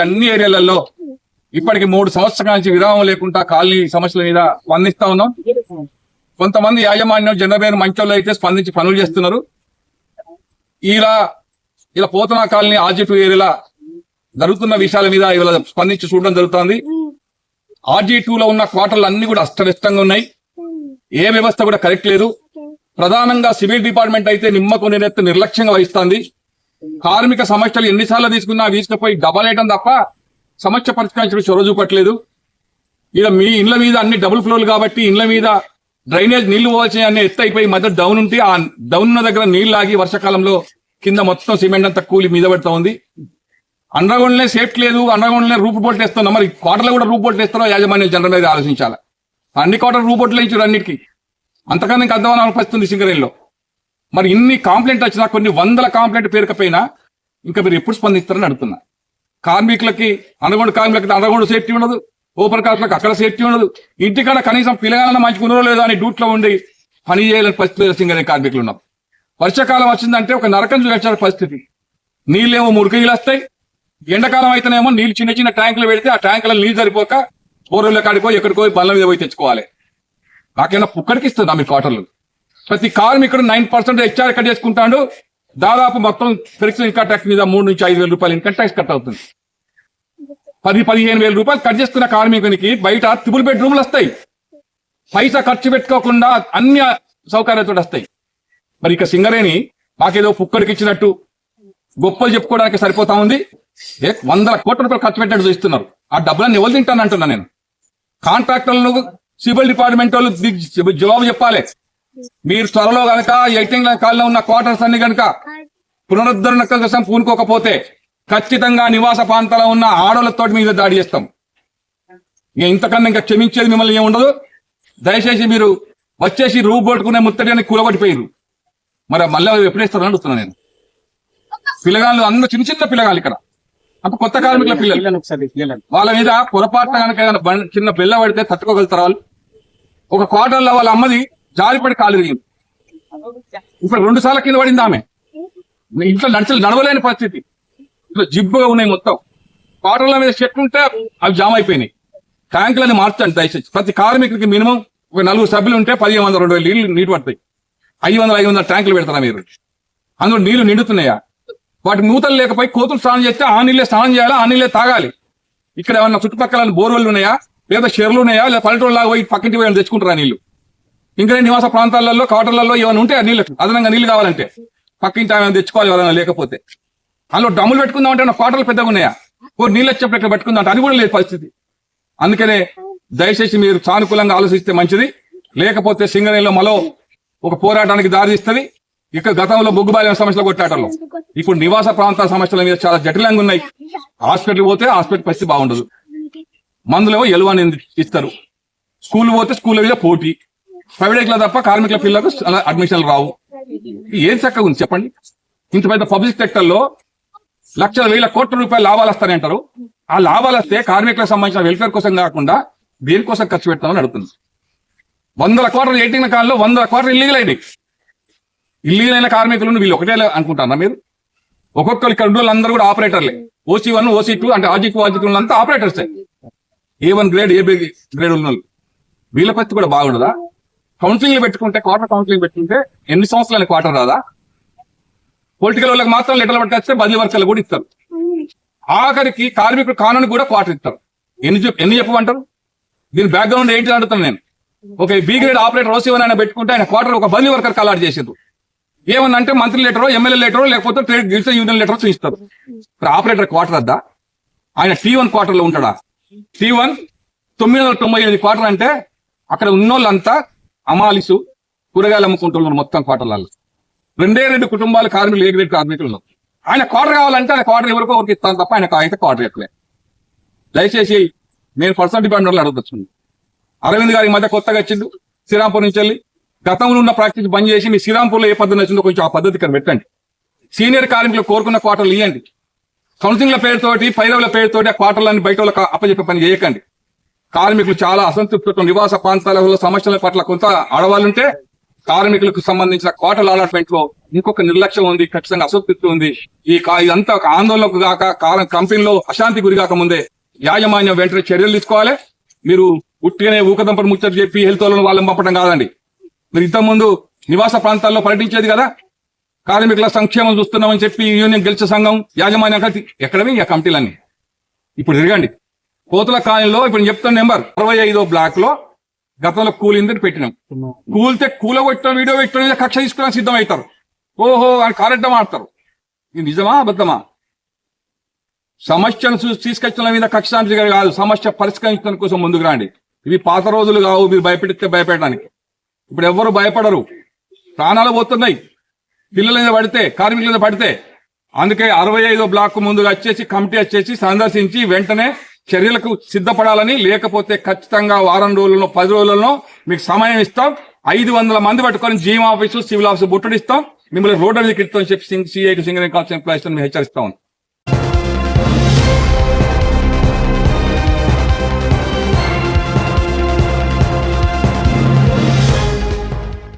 అన్ని ఏరియాలలో ఇప్పటికి మూడు సంవత్సరాల నుంచి విరామం లేకుండా కాలనీ సమస్యల మీద స్పందిస్తా ఉన్నాం. కొంతమంది యాజమాన్యం జనరేరు మంచోళ్ళు అయితే స్పందించి పనులు చేస్తున్నారు. ఇలా ఇలా పోతనా కాలనీ ఆర్జీ ఏరియాలో జరుగుతున్న విషయాల మీద ఇలా స్పందించి చూడడం జరుగుతుంది. ఆర్జీ లో ఉన్న క్వార్టర్లు అన్ని కూడా అస్తవ్యస్తంగా ఉన్నాయి. ఏ వ్యవస్థ కూడా కరెక్ట్ లేదు. ప్రధానంగా సివిల్ డిపార్ట్మెంట్ అయితే నిమ్మకు నిర్లక్ష్యంగా వహిస్తుంది. కార్మిక సమస్యలు ఎన్నిసార్లు తీసుకున్నా తీసుకుపోయి డబల్ వేయడం తప్ప సమస్య పరిష్కరించడం చొరవ చూపట్లేదు. ఇక మీ ఇండ్ల మీద అన్ని డబుల్ ఫ్లోర్లు కాబట్టి ఇండ్ల మీద డ్రైనేజ్ నీళ్ళు పోవాల్సిన అన్ని ఎత్తు అయిపోయి మధ్య డౌన్ ఉంటే ఆ డౌన్ ఉన్న దగ్గర నీళ్ళు ఆగి వర్షాకాలంలో కింద మొత్తం సిమెంట్ అంతా కూలి మీద పెడతా ఉంది. అండర్గ్రౌండ్ లే సేఫ్టీ లేదు అండర్గ్రౌండ్ లే రూపు బోట్ వేస్తున్నా. మరి క్వార్టర్లో కూడా రూపు బోట్ వేస్తారో యాజమాన్యం జనరల్ మీద ఆలోచించాలి? అన్ని క్వార్టర్ రూపు బోట్లు ఇచ్చారు అన్నిటికీ. అంతకన్నా ఇంకా అర్థం అనిపిస్తుంది సింగరేణిలో. మరి ఇన్ని కాంప్లైంట్ వచ్చినా కొన్ని వందల కాంప్లైంట్ పేరుకపోయినా ఇంకా మీరు ఎప్పుడు స్పందిస్తారని అడుగుతున్నా. కార్మికులకి అనగొండ కార్మికులకి అనగొండ సేఫ్టీ ఉండదు ఓపెన్ కార్మికులకు అక్కడ సేఫ్టీ ఉండదు. ఇంటికాడ కనీసం పిల్లగాలన్న మంచి ఉన్నారో లేదో అని డ్యూట్లో ఉండి పని చేయలేని పరిస్థితి సింగరేణి కార్మికులు ఉన్నారు వర్షాకాలం వచ్చిందంటే ఒక నరకం చూపించాలి పరిస్థితి. నీళ్ళేమో మురికీలు వస్తాయి. ఎండాకాలం అయితేనేమో నీళ్ళు చిన్న చిన్న ట్యాంకులు పెడితే ఆ ట్యాంకులలో నీళ్ళు సరిపోక బోర్ల కాడికో ఎక్కడికో బల్ల మీద పోయి తెచ్చుకోవాలి. నాకేమైనా పుక్కడికి ఇస్తుందా మీ క్వార్టర్లు? ప్రతి కార్మికుడు నైన్ పర్సెంట్ హెచ్ఆర్ కట్ చేసుకుంటాడు. దాదాపు మొత్తం పెరిగిన ఇన్కమ్ ట్యాక్స్ మీద మూడు నుంచి ఐదు వేల రూపాయలు ఇన్కమ్ ట్యాక్స్ కట్ అవుతుంది. పది పదిహేను వేల రూపాయలు కట్ చేసుకున్న కార్మికునికి బయట ట్రిపుల్ బెడ్రూమ్లు వస్తాయి. పైసా ఖర్చు పెట్టుకోకుండా అన్య సౌకర్యాలతో వస్తాయి. మరి ఇక సింగరేణి మాకేదో పుక్కడికి ఇచ్చినట్టు గొప్పలు చెప్పుకోవడానికి సరిపోతా ఉంది. వందల కోట్ల రూపాయలు ఖర్చు పెట్టినట్టు చూస్తున్నారు. ఆ డబ్బులన్నీ ఎవరు తింటాను అంటున్నా నేను. కాంట్రాక్టర్లను సివిల్ డిపార్ట్మెంట్ వాళ్ళు జవాబు చెప్పాలి. మీరు త్వరలో గనక ఎయిటింగ్ కాలంలో ఉన్న క్వార్టర్స్ అన్ని గనక పునరుద్ధరణ కోసం పూనుకోకపోతే ఖచ్చితంగా నివాస ప్రాంతాల్లో ఉన్న ఆడోళ్ళతో మీద దాడి చేస్తాం. ఇక ఇంతకన్నా ఇంకా క్షమించేది మిమ్మల్ని ఏమి ఉండదు. దయచేసి మీరు వచ్చేసి రూ కొట్టుకునే ముత్తడిని కూలగొట్టిపోయారు మరి మళ్ళీ ఎప్పుడు ఇస్తారని అడుగుతున్నా నేను. పిల్లగాళ్ళు అందరూ చిన్న చిన్న పిల్లగాళ్ళు ఇక్కడ. అంత కొత్త కార్మికుల పిల్లలు. వాళ్ళ మీద పొరపాటున కనుక చిన్న బిల్ల పడితే తట్టుకోగలుగుతారు వాళ్ళు? ఒక క్వార్టర్లో వాళ్ళ అమ్మది జారిపడి కాలు విరిగింది ఇప్పుడు రెండు సార్లు కింద పడింది ఆమె. ఇంట్లో నడిచి నడవలేని పరిస్థితి. ఇట్లా జిబ్బుగా ఉన్నాయి మొత్తం. కాటర్ల మీద చెట్లు ఉంటే అవి జామ్ అయిపోయినాయి. ట్యాంకులన్నీ మార్చండి దయచేసి. ప్రతి కార్మికుడికి మినిమం ఒక నలుగురు సభ్యులు ఉంటే పదిహేను వందల రెండు వేలు నీళ్ళు నీటి పడతాయి. ఐదు వందల ఐదు వందల ట్యాంకులు పెడతారా మీరు అందులో నీళ్ళు నిండుతున్నాయా? వాటి మూతలు లేకపోయి కోతులు స్నానం చేస్తే ఆ నీళ్ళే స్నానం చేయాలా? ఆ నీళ్ళే తాగాలి. ఇక్కడ ఏమన్నా చుట్టుపక్కల బోర్వెల్లు ఉన్నాయా? లేదా షెర్లు ఉన్నాయా? లేదా పల్లెటూరు లాగా పోయి పక్కింటి పోయి తెచ్చుకుంటారా నీళ్ళు? ఇంకా నివాస ప్రాంతాలలో క్వార్టర్లలో ఏమైనా ఉంటే నీళ్ళు అదనంగా నీళ్ళు కావాలంటే పక్కింటి ఆమె తెచ్చుకోవాలి ఎవరైనా లేకపోతే. అందులో డమ్ములు పెట్టుకుందాం అంటే క్వార్టర్లు పెద్దగా ఉన్నాయా? ఓ నీళ్ళు వచ్చేప్పుడు ఇక్కడ పెట్టుకుందాం అంటే అది కూడా లేదు పరిస్థితి. అందుకనే దయచేసి మీరు సానుకూలంగా ఆలోచిస్తే మంచిది. లేకపోతే సింగరేణిలో మలో ఒక పోరాటానికి దారితీస్తుంది. ఇక గతంలో బొగ్గుబాలిన సమస్యలు కొట్టాటంలో. ఇప్పుడు నివాస ప్రాంతాల సమస్యల మీద చాలా జటిలంగా ఉన్నాయి. హాస్పిటల్ పోతే హాస్పిటల్ పరిస్థితి బాగుండదు. మందులేమో ఎలువని ఇస్తారు. స్కూల్ పోతే స్కూల్ మీద పోటీ. ప్రైవేట్ తప్ప కార్మికుల పిల్లలకు అడ్మిషన్లు రావు. ఏం చక్కగా ఉంది చెప్పండి? ఇంత పెద్ద పబ్లిక్ సెక్టర్లో లక్షల వేల కోట్ల రూపాయలు లాభాలు వస్తాయని అంటారు. ఆ లాభాలు వస్తే కార్మికులకు సంబంధించిన వెల్ఫేర్ కోసం కాకుండా దేనికోసం ఖర్చు పెట్టాలని అడుగుతుంది. వందల కోట్ల ఎయిటీన్ కాలంలో వందల కోట్ల ఇల్లీగల్ అయినాయి. ఇల్లీగల్ అయిన కార్మికులను వీళ్ళు ఒకటే అనుకుంటారా మీరు? ఒక్కొక్కరు ఇక్కడ అందరూ కూడా ఆపరేటర్లే. ఓసీ వన్ ఓసీ టూ అంటే ఆజిక్ వాజిక్ అంతా ఆపరేటర్సే. A one grade A grade ఉన్న వీళ్ళ పరిస్థితి కూడా బాగుండదా? కౌన్సిలింగ్ పెట్టుకుంటే క్వార్టర్ కౌన్సిలింగ్ పెట్టుకుంటే ఎన్ని సంవత్సరాల క్వార్టర్ రాదా? పొలిటికల్ వాళ్ళకి మాత్రం లెటర్లు పట్టుకొస్తే బదిలీ వర్గాలు కూడా ఇస్తారు. ఆఖరికి కార్మికుడు కానుని కూడా క్వార్టర్ ఇస్తారు. ఎన్ని చెప్ ఎన్ని చెప్పమంటారు? దీని బ్యాక్గ్రౌండ్ ఏంటి అని అడుగుతాను నేను. ఒక బీ గ్రేడ్ ఆపరేటర్ వస్తే ఆయన పెట్టుకుంటే ఆయన క్వార్టర్ ఒక బదిలీ వర్కర్ కలాట్ చేసిండ్రు. ఏమన్నా అంటే మంత్రి లెటరో ఎమ్మెల్యే లెటరో లేకపోతే ట్రేడ్ గిల్స్ యూనియన్ లెటర్ చూపిస్తారు. ఇప్పుడు ఆపరేటర్ క్వార్టర్ అద్దా ఆయన టీ వన్ క్వార్టర్లో ఉంటాడా? టీ వన్ తొమ్మిది వందల తొంభై ఎనిమిది క్వార్టర్ అంటే అక్కడ ఉన్నోళ్ళంతా అమాలిసు కూరగాయలు అమ్ముకుంటున్నారు మొత్తం క్వార్టర్లలో రెండే రెండు కుటుంబాలు కార్మికులు ఏ గ్రేడ్ కార్మికులు ఉన్నారు. ఆయన క్వార్టర్ కావాలంటే ఆయన క్వార్టర్ ఎవరికో ఒకరికి ఇస్తాను తప్ప ఆయన అయితే క్వార్టర్ ఎక్కలే దయచేసి నేను పర్సనల్ డిపార్ట్మెంట్లో అడగదొచ్చింది అరవింద్ గారి మధ్య కొత్తగా వచ్చిండు శ్రీరాంపూర్ నుంచి వెళ్ళి. గతంలో ఉన్న ప్రాక్టీస్ బంద్ చేసి మీ శ్రీరాంపూర్లో ఏ పద్ధతి వచ్చిందో కొంచెం ఆ పద్ధతి ఇక్కడ పెట్టండి. సీనియర్ కార్మికులు కోరుకున్న క్వార్టర్లు ఇవ్వండి కౌన్సిలింగ్ల పేరుతోటి పైరవుల పేరుతోటి ఆ క్వార్టర్లన్నీ బయట వాళ్ళకి అప్పచెప్పే పని చేయకండి. కార్మికులు చాలా అసంతృప్తితో నివాస ప్రాంతాలలో సమస్యల పట్ల కొంత ఆడవాళ్ళుంటే కార్మికులకు సంబంధించిన కోటల అలాట్మెంట్లో ఇంకొక నిర్లక్ష్యం ఉంది ఖచ్చితంగా అసంతృప్తి ఉంది. ఈ కా- ఇదంతా ఒక ఆందోళనకు గాక కాలం కంపెనీలో అశాంతి గురి కాక ముందే యాజమాన్యం వెంటనే చర్యలు తీసుకోవాలి. మీరు ఉట్టిగానే ఊకదంపలు ముచ్చట చెప్పి హెల్త్ వాళ్ళని పంపడం కాదండి. మీరు ఇంతకుముందు నివాస ప్రాంతాల్లో పర్యటించేది కదా? కార్మికుల సంక్షేమం చూస్తున్నామని చెప్పి యూనియన్ గెలిచే సంఘం యాజమాన్యం కలిసి ఎక్కడవి ఈ కమిటీలన్నీ? ఇప్పుడు తిరగండి. కోతుల కాలనీలో ఇప్పుడు నేను చెప్తున్న నెంబర్ అరవై ఐదో బ్లాక్లో గతంలో కూలిందని పెట్టినాం. కూలితే కూల కొట్టడం వీడియో పెట్టడం మీద కక్ష తీసుకోవడానికి సిద్ధం అవుతారు ఓహో అని కారెడ్డం ఆడతారు ఇది నిజమా అబద్ధమా? సమస్యను చూసి తీసుకొచ్చడం మీద కక్ష సాధించడం కాదు సమస్య పరిష్కరించడం కోసం ముందుకు రండి. ఇవి పాత రోజులు కావు మీరు భయపెడితే భయపెట్టడానికి. ఇప్పుడు ఎవ్వరు భయపడరు. ప్రాణాలు పోతున్నాయి. పిల్లల మీద పడితే కార్మికుల మీద పడితే. అందుకే అరవై ఐదో బ్లాక్ ముందుగా వచ్చేసి కమిటీ వచ్చేసి సందర్శించి వెంటనే చర్యలకు సిద్ధపడాలని లేకపోతే ఖచ్చితంగా వారం రోజుల్లో పది రోజులలో మీకు సమయం ఇస్తాం. ఐదు వందల మంది పట్టుకొని జీఎం ఆఫీసు సివిల్ ఆఫీసు బుట్టడిస్తాం. మిమ్మల్ని రోడ్డు మీద ఇస్తాం చెప్పి సిఐ సింగ్ కాల్స్ ఎంప్లాయీస్ హెచ్చరిస్తాం.